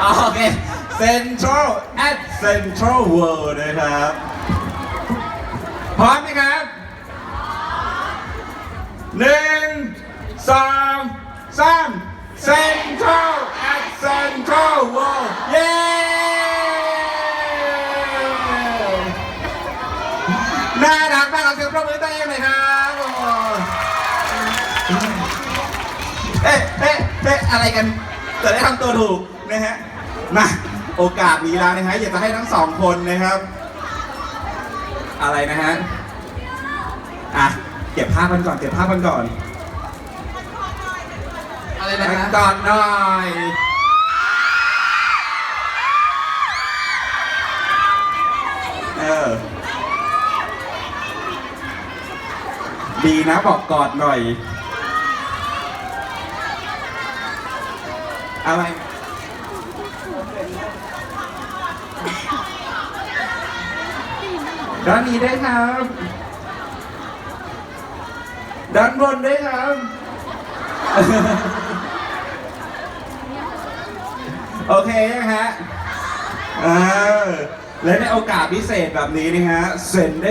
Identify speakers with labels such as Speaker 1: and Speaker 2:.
Speaker 1: โอเค Central at Central World นะครับ พร้อมไหมครับหนึ่งสองสาม Central at Central World เย้ น่ารักมากเราเสียงปรบมือตัวเองหน่อยครับโอ้โหเอ๊ะเอ๊ะเอ๊ะอะไรกัน จะได้ทำตัวถูก นะฮะมาโอกาสนี้แล้วนะฮะอยากจะให้ทั้งสองคนนะครับ อะไรนะฮะอะเก็บภาพกันก่อนเก็บภาพกันก่อน
Speaker 2: อะไรนะฮะ
Speaker 1: ก่อนหน่อยเออดีนะบอกกอดหน่อยอะไร ด้านนี้ได้ครับด้านบนได้ครับ โอเคนะฮะเออและในโอกาสพิเศษแบบนี้นะฮะเซนได้